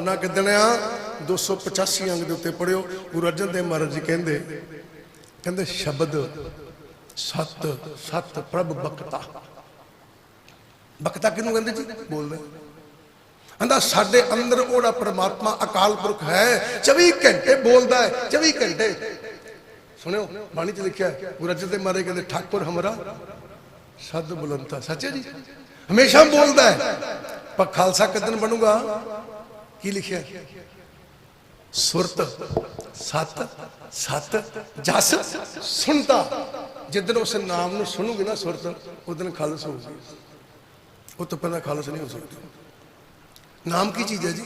ਬੰਨਾ ਕਿਦਣ ਆ? 285 ਅੰਗ ਦੇ ਉੱਤੇ ਪੜਿਓ ਗੁਰੂ ਅਰਜਨ ਦੇਵ ਮਹਾਰਾਜ ਜੀ ਕਹਿੰਦੇ ਕਹਿੰਦੇ, ਸ਼ਬਦ ਸਤ ਸਤ ਪ੍ਰਭ ਬਖਤਾ। ਬਖਤਾ ਕਿਹਨੂੰ ਕਹਿੰਦੇ ਜੀ? ਬੋਲਦੇ। ਕਹਿੰਦਾ, ਸਾਡੇ ਅੰਦਰ ਉਹਦਾ ਪ੍ਰਮਾਤਮਾ ਅਕਾਲ ਪੁਰਖ ਹੈ 24 ਘੰਟੇ ਬੋਲਦਾ ਹੈ 24 ਘੰਟੇ। ਸੁਣਿਓ, ਬਾਣੀ 'ਚ ਲਿਖਿਆ ਗੁਰੂ ਅਰਜਨ ਦੇਵ ਮਹਾਰਾਜ ਕਹਿੰਦੇ, ਠਾਕੁਰ ਹਮਰਾ ਸਦ ਬੁਲੰਤਾ ਸੱਚੇ ਜੀ? ਹਮੇਸ਼ਾ ਬੋਲਦਾ ਹੈ। ਪਰ ਖਾਲਸਾ ਕਦਨ ਬਣੂਗਾ? ਕੀ ਲਿਖਿਆ? ਸੁਰਤ, ਸਤ ਸਤ, ਜਸ ਸੁਣਤਾ ਜਿੱਦਨ ਉਸ ਨਾਮ ਨੂੰ ਸੁਣੂਗੇ ਨਾ ਸੁਰਤ ਉਦੋਂ ਖਾਲਸ ਹੋਊਗੀ। ਉਹ ਤੋਂ ਪਹਿਲਾਂ ਖਾਲਸ ਨਹੀਂ ਹੋ ਸਕਦੀ। ਨਾਮ ਕੀ ਚੀਜ਼ ਹੈ ਜੀ?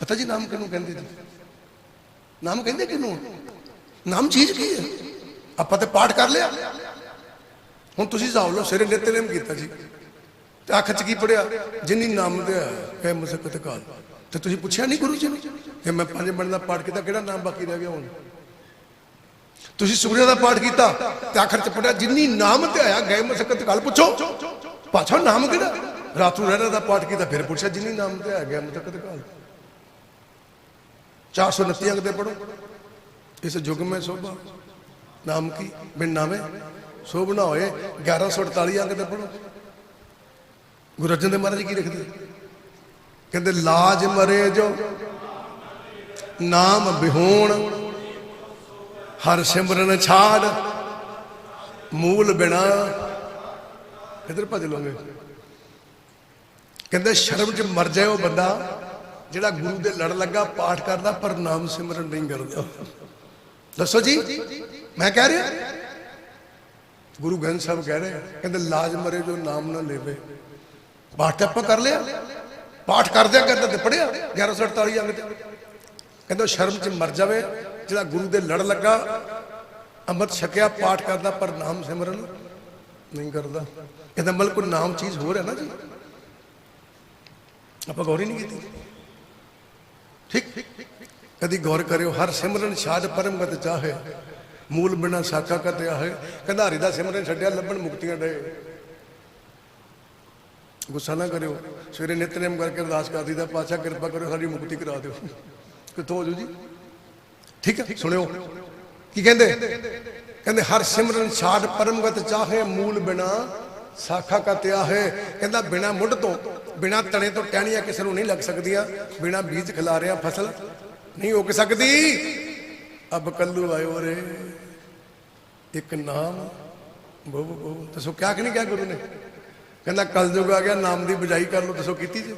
ਪਤਾ ਜੀ ਨਾਮ ਕਿਹਨੂੰ ਕਹਿੰਦੇ ਜੀ? ਨਾਮ ਕਹਿੰਦੇ ਕਿਹਨੂੰ? ਨਾਮ ਚੀਜ਼ ਕੀ ਹੈ? ਆਪਾਂ ਤੇ ਪਾਠ ਕਰ ਲਿਆ। ਹੁਣ ਤੁਸੀਂ ਹਿਸਾਬ ਲਓ, ਸਿਰੇ ਨਿਤਨੇਮ ਕੀਤਾ ਜੀ। ਤੇ ਅੱਖ ਚ ਕੀ ਪੜਿਆ ਜਿਨੀ ਨਾਮ ਦੇ ਹੈ ਮੁਸਕਤ ਕਾਲ। ਤੇ ਤੁਸੀਂ ਪੁੱਛਿਆ ਨਹੀਂ ਗੁਰੂ ਜੀ ਨੂੰ? ਕਿ ਮੈਂ ਪੰਜ ਮਿੰਟ ਦਾ ਪਾਠ ਕੀਤਾ, ਕਿਹੜਾ ਨਾਮ ਬਾਕੀ ਰਹਿ ਗਿਆ ਹੁਣ? ਤੁਸੀਂ ਸੂਰਿਆ ਦਾ ਪਾਠ ਕੀਤਾ ਤੇ ਆਖਰ ਚ ਪੜਿਆ, ਜਿੰਨੀ ਨਾਮ ਤੇ ਆਇਆ, ਗਏ ਮਸਕਤ ਗੱਲ ਪੁੱਛੋ। ਪਾਛਾ ਨਾਮ ਕਿਹੜਾ? ਰਾਤੂ ਰਹਿਣਾ ਦਾ ਪਾਠ ਕੀਤਾ, ਫਿਰ ਪੁੱਛਿਆ ਜਿੰਨੀ ਨਾਮ ਤੇ ਆ ਗਿਆ ਮਸਕਤ ਗੱਲ 429 ਅੰਕ ਤੇ ਪੜੋ ਇਸ ਯੁੱਗ ਮੇ ਸੋਭਾ। ਨਾਮ ਕੀ? ਬਿਨ ਨਾਮੇ। ਸੋਭਨਾ ਹੋਏ 1148 ਅੰਗ ਤੇ ਪੜੋ ਗੁਰੂ ਅਰਜਨ ਦੇਵ ਮਹਾਰਾਜ ਕੀ ਲਿਖਦੇ? ਕਹਿੰਦੇ, ਲਾਜ ਮਰੇ ਜੋ, ਨਾਮ ਬਿਹੋਣ, ਹਰ ਸਿਮਰਨ ਛਾੜ, ਮੂਲ ਬਿਨਾ। ਇਧਰ ਭਜ ਲੋਗੇ? ਕਹਿੰਦੇ, ਸ਼ਰਮ ਚ ਮਰ ਜਾਏ ਉਹ ਬੰਦਾ, ਜਿਹੜਾ ਗੁਰੂ ਦੇ ਲੜ ਲੱਗਾ, ਪਾਠ ਕਰਦਾ, ਪਰ ਨਾਮ ਸਿਮਰਨ ਨਹੀਂ ਕਰਦਾ। ਦੱਸੋ ਜੀ, ਮੈਂ ਕਹਿ ਰਿਹਾ? ਗੁਰੂ ਗ੍ਰੰਥ ਸਾਹਿਬ ਕਹਿ ਰਹੇ ਕਹਿੰਦੇ, ਲਾਜ ਮਰੇ ਜੋ, ਨਾਮ ਨਾ ਲੇਵੇ। ਪਾਠ ਤਾਂ ਆਪਾਂ ਕਰ ਲਿਆ। ਪਾਠ ਕਰਦਿਆਂ ਕਰਦਾ ਤੇ ਪੜਿਆ 1148 ਅੰਗ ਤੇ ਕਹਿੰਦੇ ਸ਼ਰਮ ਚ ਮਰ ਜਾਵੇ, ਜਿਹੜਾ ਗੁਰੂ ਦੇ ਲੜ ਲੱਗਾ, ਅੰਮ੍ਰਿਤ ਛਕਿਆ, ਪਾਠ ਕਰਦਾ, ਪਰ ਨਾਮ ਸਿਮਰਨ ਨਹੀਂ ਕਰਦਾ। ਇਹਦਾ ਮਤਲਬ ਕੋਈ ਨਾਮ ਚੀਜ਼ ਹੋਰ ਹੈ ਨਾ ਜੀ। ਆਪਾਂ ਗੌਰ ਹੀ ਨਹੀਂ ਕੀਤੀ। ਠੀਕ। ਕਦੀ ਗੌਰ ਕਰਿਓ, ਹਰ ਸਿਮਰਨ ਛਾੜ ਪਰਮਗਤ ਚਾਹੇ। ਮੂਲ ਬਿਨਾ ਸਾਖਾ ਕਤ ਆਹੇ ਕੰਧਾਰੀ ਦਾ ਸਿਮਰਨ ਛੱਡਿਆ, ਲੱਭਣ ਮੁਕਤੀਆਂ ਦੇ। ਗੁੱਸਾ ਨਾ ਕਰਿਓ। ਸਵੇਰੇ ਨਿਤਨੇਮ ਕਰਕੇ ਅਰਦਾਸ ਕਰਦੀ ਦਾ ਪਾਛਾ ਕਿਰਪਾ ਕਰੋ ਸਾਡੀ ਮੁਕਤੀ ਕਰਾ ਦਿਓ। ਕਿੱਥੋਂ ਹੋ ਜੂ ਜੀ? ਠੀਕ ਹੈ, ਸੁਣਿਓ। ਕੀ ਕਹਿੰਦੇ? ਕਹਿੰਦੇ, ਹਰ ਸਿਮਰਨ ਛਾੜ ਪਰਮਗਤ ਚਾਹੇ ਮੂਲ ਬਿਨਾ ਸਾਖਾ ਕਾ ਤਿਆਹੇ ਕਹਿੰਦਾ, ਬਿਨਾ ਮੁੱਢ ਤੋਂ, ਬਿਨਾ ਤਣੇ ਤੋਂ ਟਹਿਣੀਆਂ ਕਿਸੇ ਨੂੰ ਨਹੀਂ ਲੱਗ ਸਕਦੀਆਂ। ਬਿਨਾ ਬੀਜ ਖਿਲਾਰਿਆ ਫਸਲ, ਨਹੀਂ ਉਗ ਸਕਦੀ। ਅਬ ਕੱਲੂ ਆਇਓ ਰੇ, ਇੱਕ ਨਾਮ ਬਹੁ ਬਹੁ। ਦੱਸੋ, ਕਿਆ ਕਿ ਨਹੀਂ ਕਿਹਾ ਗੁਰੂ ਨੇ? ਕਹਿੰਦਾ ਕਲਯੁਗ ਆ ਗਿਆ ਨਾਮ ਦੀ ਬਜਾਈ ਕਰ ਲਓ ਦੱਸੋ ਕੀਤੀ ਜੀ